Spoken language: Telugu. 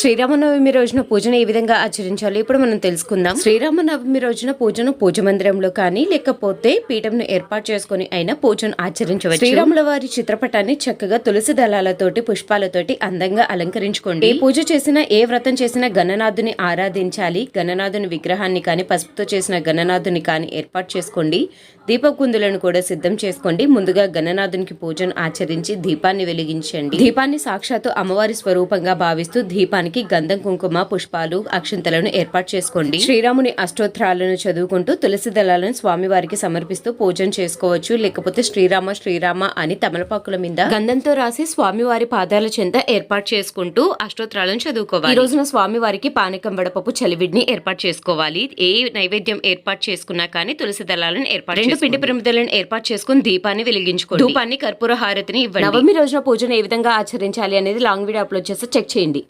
శ్రీరామనవమి రోజున పూజను ఏ విధంగా ఆచరించాలో ఇప్పుడు మనం తెలుసుకుందాం. శ్రీరామనవమి రోజున పూజను పూజ మందిరంలో కానీ లేకపోతే పీఠంను ఏర్పాటు చేసుకుని అయినా పూజను ఆచరించవచ్చు. శ్రీరాముల వారి చిత్రపటాన్ని చక్కగా తులసి దళాలతోటి పుష్పాలతోటి అందంగా అలంకరించుకోండి. ఏ పూజ చేసినా ఏ వ్రతం చేసినా గణనాథుని ఆరాధించాలి. గణనాథుని విగ్రహాన్ని కానీ పసుపుతో చేసిన గణనాథుని కానీ ఏర్పాటు చేసుకోండి. దీపకుందులను కూడా సిద్ధం చేసుకోండి. ముందుగా గణనాథునికి పూజను ఆచరించి దీపాన్ని వెలిగించండి. దీపాన్ని సాక్షాత్తు అమ్మవారి స్వరూపంగా భావిస్తూ దీపానికి గంధం కుంకుమ పుష్పాలు అక్షంతలను ఏర్పాటు చేసుకోండి. శ్రీరాముని అష్టోత్తరాలను చదువుకుంటూ తులసి దళాలను స్వామివారికి సమర్పిస్తూ పూజను చేసుకోవచ్చు. లేకపోతే శ్రీరామ శ్రీరామ అని తమలపాకుల మీద గంధంతో రాసి స్వామివారి పాదాల చెంత ఏర్పాటు చేసుకుంటూ అష్టోత్తరాలను చదువుకోవాలి. ఈ రోజున స్వామివారికి పానకం వడపప్పు చలివిడిని ఏర్పాటు చేసుకోవాలి. ఏ నైవేద్యం ఏర్పాటు చేసుకున్నా కానీ తులసి దళాలను ఏర్పాటు పిండి ప్రమిదలను ఏర్పాటు చేసుకుని దీపాన్ని వెలిగించుకోండి. ధూపాన్ని కర్పూర హారతిని ఇవ్వండి. నవమి రోజున పూజను ఏ విధంగా ఆచరించాలి అనేది లాంగ్ వీడియో అప్లోడ్ చేస్తే చెక్ చేయండి.